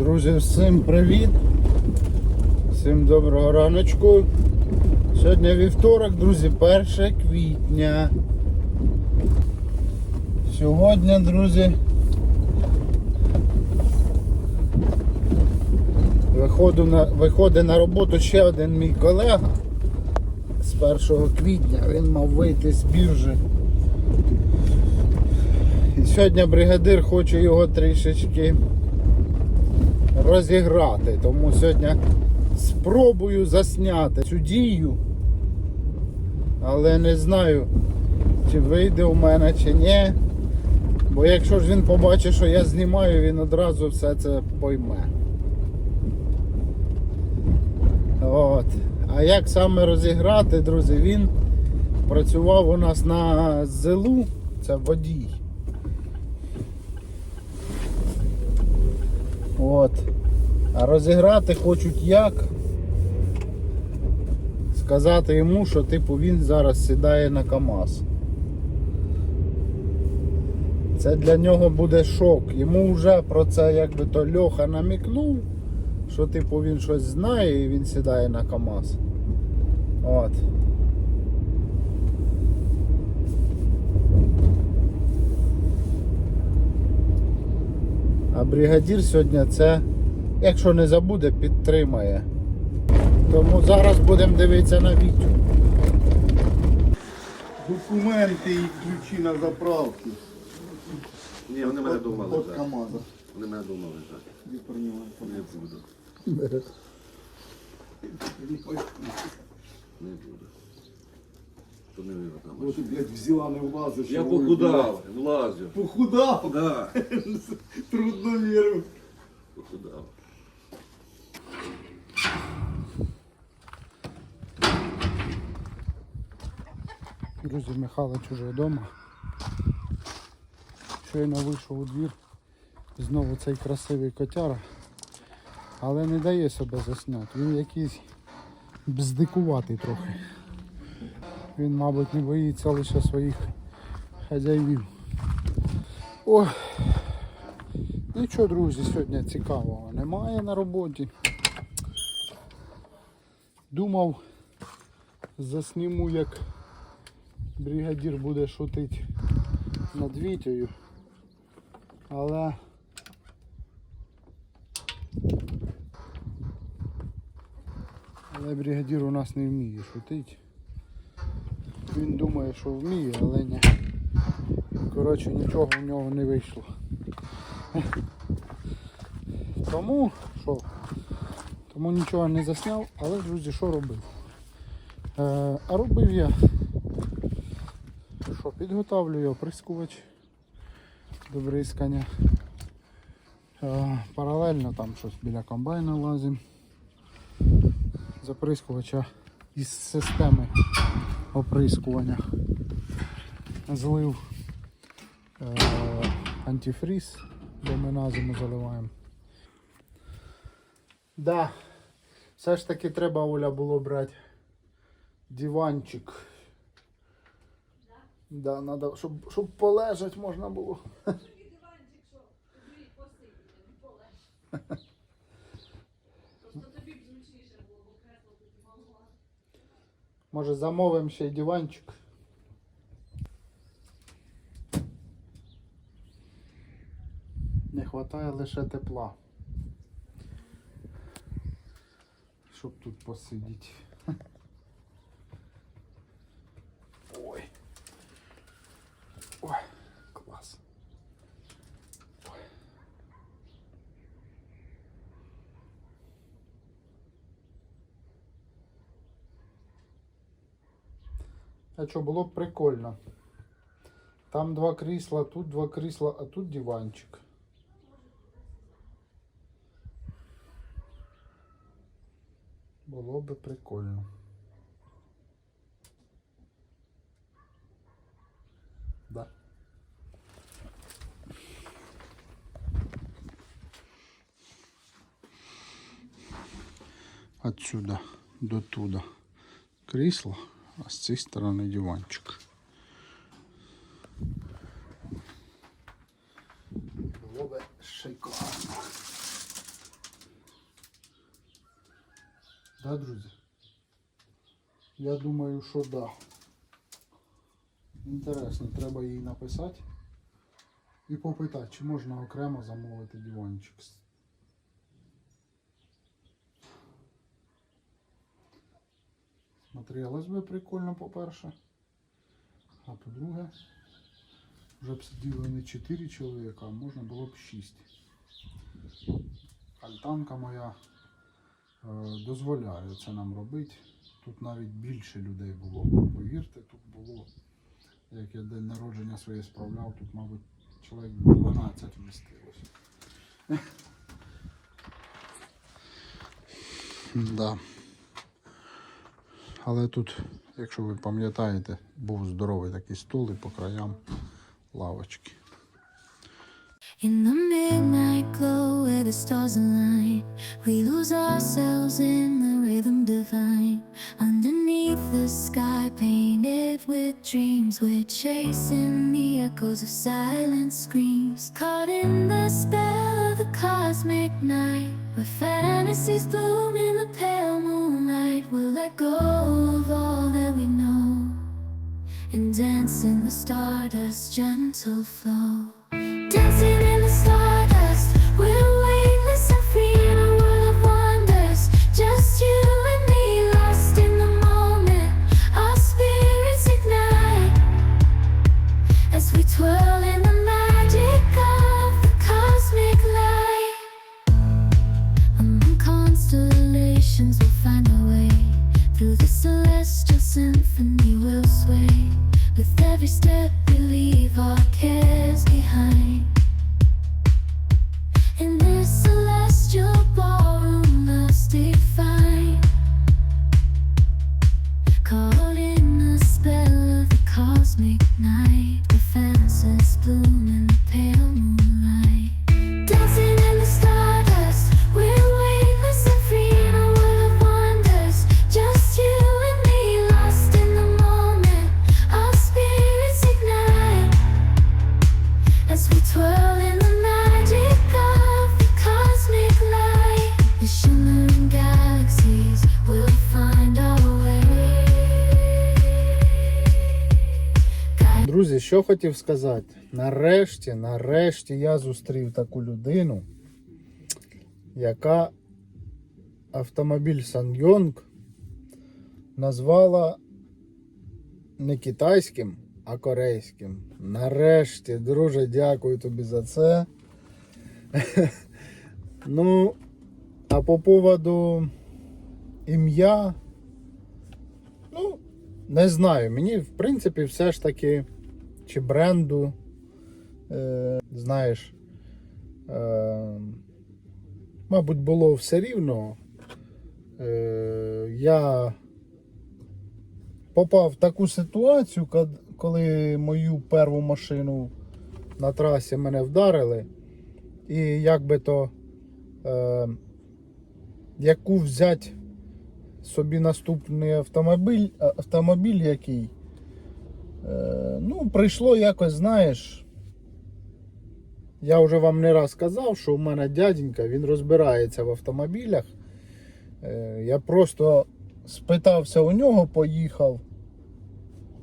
Друзі, всім привіт! Всім доброго раночку. Сьогодні вівторок, друзі, 1 квітня. Сьогодні, друзі, виходу на, виходить на роботу ще один мій колега з 1 квітня. Він мав вийти з біржі. І сьогодні бригадир хоче його трішечки розіграти. Тому сьогодні спробую засняти цю дію. Але не знаю, чи вийде у мене, чи ні. Бо якщо ж він побачить, що я знімаю, він одразу все це пойме. От. А як саме розіграти, друзі, він працював у нас на ЗИЛу, це водій. От. А розіграти хочуть як? Сказати йому, що типу він зараз сідає на КАМАЗ. Це для нього буде шок. Йому вже про це якби то Льоха намікнув, що типу він щось знає і він сідає на КАМАЗ. От. А бригадір сьогодні це, якщо не забуде, підтримає. Тому зараз будемо дивитися на Вітю. Документи і ключі на заправки. Ні, вони мене вдома От лежать. КАМАЗа. Вони мене вдома лежать. Не приймаю. Не буду. Не буду. То не вірю там. От, блядь, взяла не влазиш. Я ой, похудав, влазю. Похудав? Да, Трудно вірю. похудав. Друзі, Михайлович уже вдома. Щойно вийшов у двір. Знову цей красивий котяра. Але не дає себе засняти. Він якийсь бздикуватий трохи. Він, мабуть, не боїться лише своїх хазяїв. Ой. Нічого, друзі, сьогодні цікавого немає на роботі. Думав, засніму, як бригадір буде шутити над Вітєю. Але але бригадір у нас не вміє шутити. Він думає, що вміє, але ні. Коротше, нічого в нього не вийшло. Тому що? Тому нічого не засняв, але друзі, що робив? Е, а робив я підготовлюю оприскувач до бризкання. Паралельно там щось біля комбайна лазимо. Заприскувача із системи оприскування. Злив е, антифріз, де ми на зиму заливаємо. Да, все ж таки треба Оля було брати диванчик. Да, надо, щоб, щоб полежать можна було. Може замовимо ще й диванчик. Не вистачає лише тепла. Щоб тут посидіти. Ой. Ой, клас. Ой. А що, було б прикольно. Там два крісла, тут два крісла, а тут диванчик. Було би прикольно. отсюда до туда крісло, а з цієї сторони диванчик. Було би шикарно. Да, друзі? Я думаю, що да. Інтересно, треба їй написати і попитати, чи можна окремо замовити диванчик. Смотрелось би прикольно, по-перше. А по-друге, вже б сиділи не 4 чоловіка, а можна було б 6. Альтанка моя е, дозволяє це нам робити. Тут навіть більше людей було. Повірте, тут було, як я день народження своє справляв, тут, мабуть, чоловік 12 вмістилось. Да. Але тут, якщо ви пам'ятаєте, був здоровий такий стул і по краям лавочки. In the midnight glow where the stars align, we lose ourselves in the rhythm divine. Underneath the sky painted with dreams, we're chasing the echoes of silent screams. Caught in the spell of the cosmic night, where fantasies bloom in the pale moonlight. We'll let go of all that we know and dance in the stardust gentle flow. Dancing що хотів сказати? Нарешті, нарешті я зустрів таку людину, яка автомобіль Саньйонг назвала не китайським, а корейським. Нарешті, друже, дякую тобі за це. Ну, а по поводу ім'я, ну, не знаю. Мені, в принципі, все ж таки, чи бренду, е, знаєш, е, мабуть, було все рівно. Е, я попав в таку ситуацію, коли мою перву машину на трасі мене вдарили. І як би то, яку взяти собі наступний автомобіль, автомобіль який. Е, ну, прийшло якось, знаєш. Я вже вам не раз казав, що у мене дяденька, він розбирається в автомобілях. Е, я просто спитався у нього, поїхав.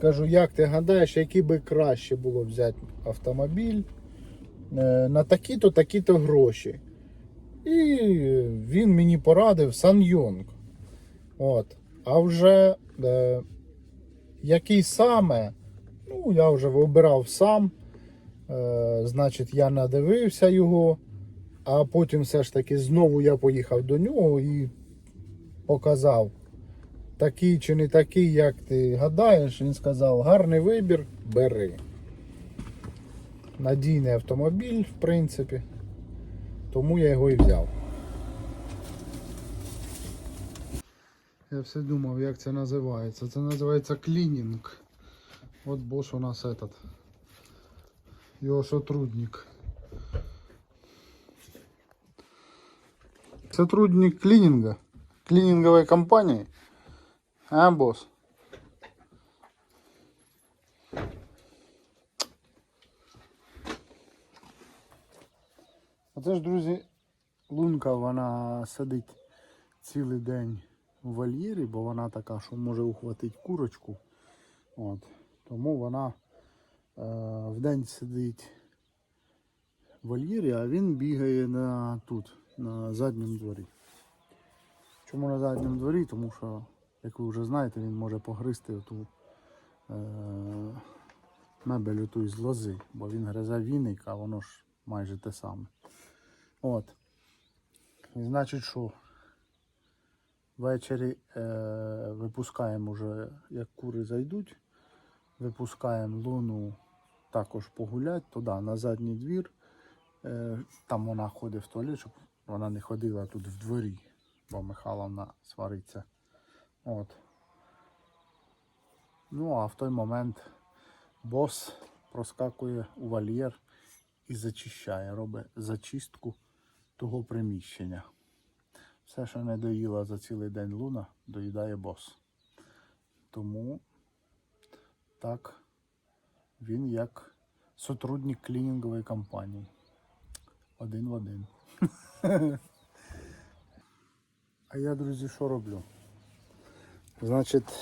Кажу, як ти гадаєш, який би краще було взяти автомобіль е, на такі-то, такі-то гроші. І він мені порадив Санйонг. От. А вже е, який саме, ну, я вже вибирав сам. Е, значить, я надивився його, а потім все ж таки знову я поїхав до нього і показав, такий чи не такий, як ти гадаєш. Він сказав, гарний вибір, бери. Надійний автомобіль, в принципі. Тому я його і взяв. Я все думав, як це називається. Це називається клінінг. От бос у нас этот. Його сотрудник. Сотрудник клининга. Клининговой компании. А, босс? А це ж, друзі, лунка, вона сидить цілий день в вольєрі, бо вона така, що може ухватити курочку. От. Тому вона е, вдень сидить в вольєрі, а він бігає на тут, на задньому дворі. Чому на задньому дворі? Тому що, як ви вже знаєте, він може погризти ту е, мебель ту із лози, бо він гризе віник, а воно ж майже те саме. От. І значить, що ввечері е, випускаємо вже, як кури зайдуть, випускаємо луну також погуляти туди, на задній двір. Е, там вона ходить в туалет, щоб вона не ходила тут в дворі, бо Михайловна свариться. От. Ну, а в той момент бос проскакує у вольєр і зачищає, робить зачистку того приміщення. Все, що не доїла за цілий день луна, доїдає бос. Тому так він як сотрудник клінінгової компанії. Один в один. А я, друзі, що роблю? Значить,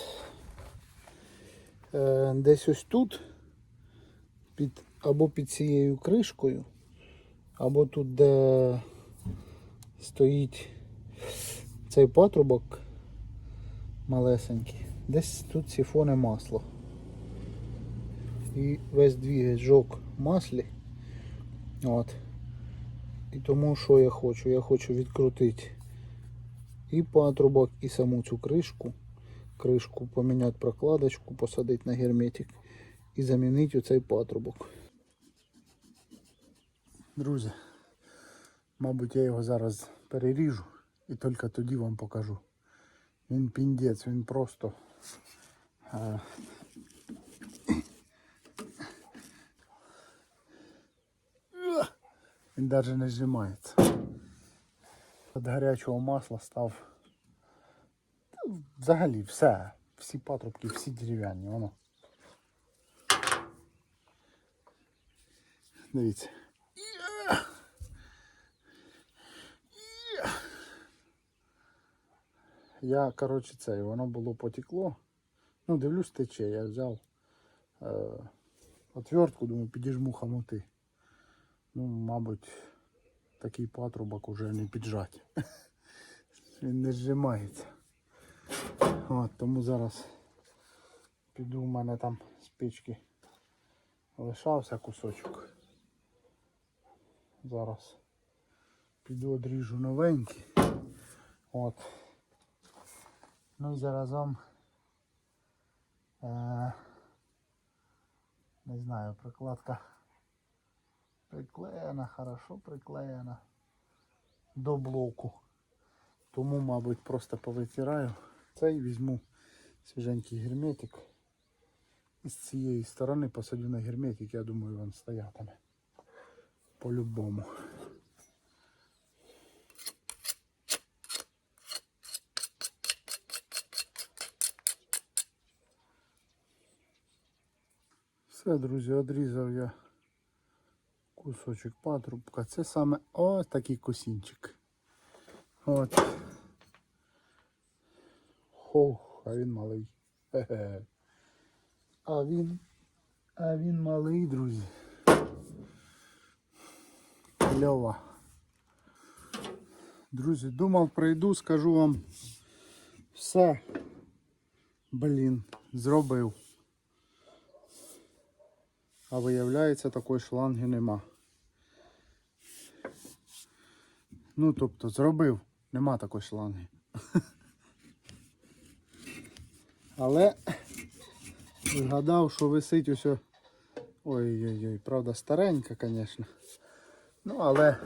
е, десь ось тут, під, або під цією кришкою, або тут, де стоїть цей патрубок малесенький, десь тут сифоне масло. І весь в маслі. От. І тому що я хочу? Я хочу відкрутити і патрубок, і саму цю кришку. Кришку поміняти прокладочку, посадити на герметик і замінити оцей патрубок. Друзі, мабуть, я його зараз переріжу і тільки тоді вам покажу. Він піндець, він просто. Він навіть не зжимається. Від гарячого масла став. Взагалі все. Всі патрубки, всі дерев'яні, воно. Дивіться. Я, коротше, це, воно було потекло. Ну, дивлюсь, тече. Я взяв е, отвертку, думаю, підіжму хамути. Ну, мабуть, такий патрубок уже не піджать. Він не зжимається. От, тому зараз піду, в мене там з печки лишався кусочок. Зараз піду одріжу новенький. От. Ну і заразом е, не знаю, прикладка приклеєна, хорошо приклеєна до блоку. Тому, мабуть, просто повитираю. Цей візьму свіженький герметик. І з цієї сторони посадю на герметик, я думаю, він стоятиме. По-любому. Все, друзі, одрізав я кусочок патрубка. Це саме ось такий косінчик. От. Хох, а він малий. А він. А він малий, друзі. Кльова. Друзі, думав прийду, скажу вам все. Блін, зробив. А виявляється, такої шланги нема. Ну, тобто, зробив, нема такої шланги. Але згадав, що висить усе. Ой-ой-ой, правда, старенька, звісно. Ну, але,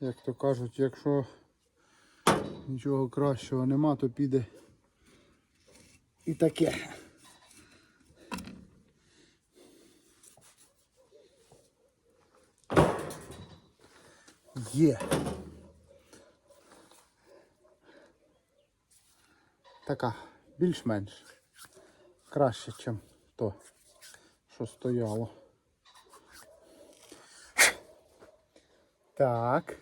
як то кажуть, якщо нічого кращого нема, то піде і таке. Є. Така, більш-менш. Краще, ніж то, що стояло. Так.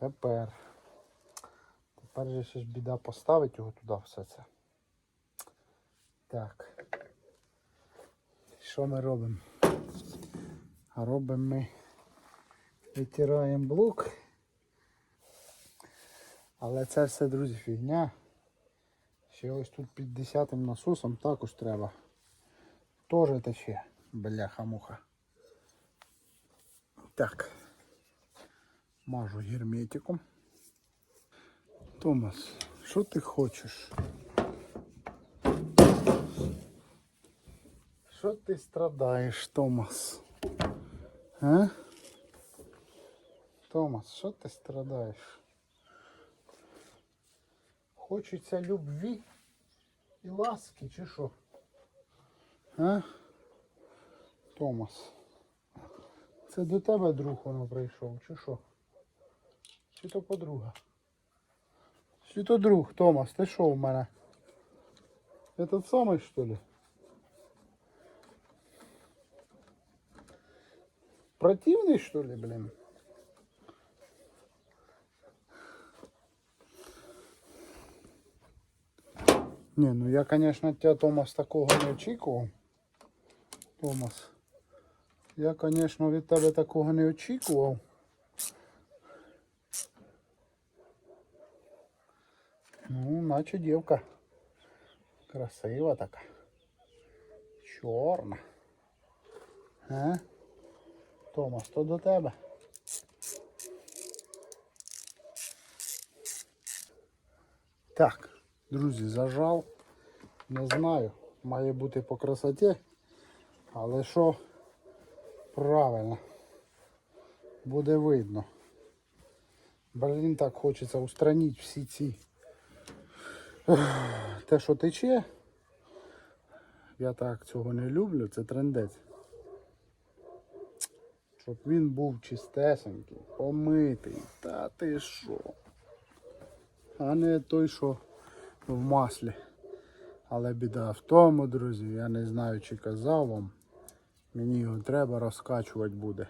Тепер. Тепер же ще ж біда поставить його туди все це. Так. Що ми робимо? Робимо ми витираємо блок. Але це все, друзі, фігня. Ще ось тут під 10 насосом також треба. Тоже тече. Бляха-муха. Так. Мажу герметиком. Томас, що ти хочеш? Що ти страдаєш, Томас? А? Томас, що ти страдаєш? Хочеться любві і ласки, чи що? А? Томас. Це до тебе друг воно прийшов, чи що? Чи то подруга? Чи то друг, Томас, ти що в мене? Этот самий, що ли? Противный, что ли, блин? Не, ну я, конечно, от тебя, Томас, такого не очікував. Томас. Я, конечно, від тебе такого не очікував. Ну, наче дівка. Красива така. Чорна. А? Томас, то до тебе. Так, друзі, зажав. Не знаю, має бути по красоті. Але що правильно. Буде видно. Блін, так хочеться устранити всі ці. Те, що тече. Я так цього не люблю, це трендець. Щоб він був чистесенький, помитий. Та ти що? А не той, що в маслі. Але біда в тому, друзі, я не знаю, чи казав вам. Мені його треба розкачувати буде.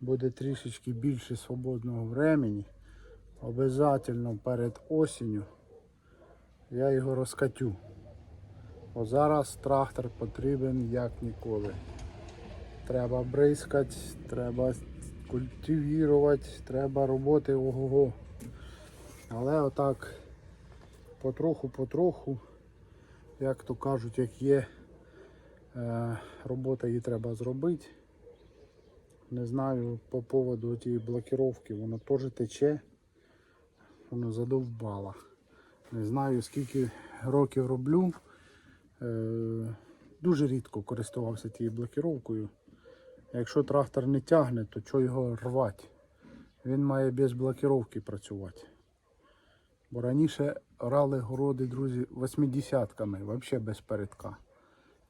Буде трішечки більше свободного времени. Обязательно перед осінню я його розкатю. Бо зараз трактор потрібен як ніколи. Треба бризкати, треба культивувати, треба роботи ого-го. Але отак потроху-потроху, як то кажуть, як є, е, робота її треба зробити. Не знаю по поводу тієї блокировки, воно теж тече, воно задовбало. Не знаю скільки років роблю. Е, дуже рідко користувався тією блокировкою. Якщо трактор не тягне, то чого його рвати? Він має без блокировки працювати. Бо раніше орали городи, друзі, 80-ками, взагалі без передка.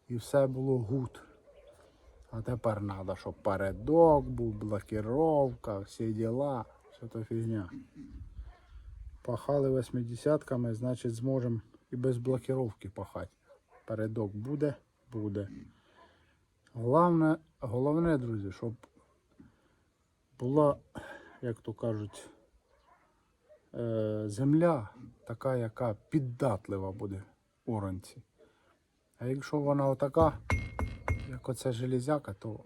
І все було гуд. А тепер треба, щоб передок був, блокировка, всі діла, все то фігня. Пахали 80-ками, значить зможемо і без блокировки пахати. Передок буде, буде. Головне, головне, друзі, щоб була, як то кажуть, е, земля така, яка піддатлива буде оранці. А якщо вона отака, як оце железяка, то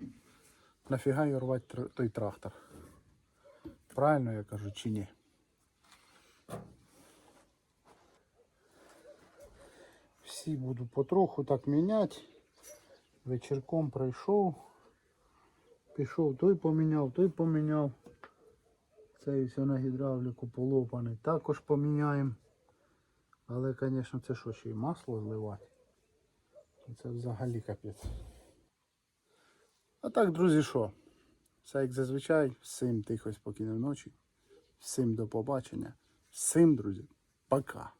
нафіга її рвати той трактор. Правильно я кажу чи ні? Всі буду потроху так міняти. Вечірком прийшов. Пішов, той поміняв, той поміняв. Цей все на гідравліку полопаний. Також поміняємо. Але, звісно, це що, ще й масло зливати. Це взагалі капець. А так, друзі, що? Все як зазвичай. Всім тихо спокійної ночі. Всім до побачення. Всім, друзі, пока.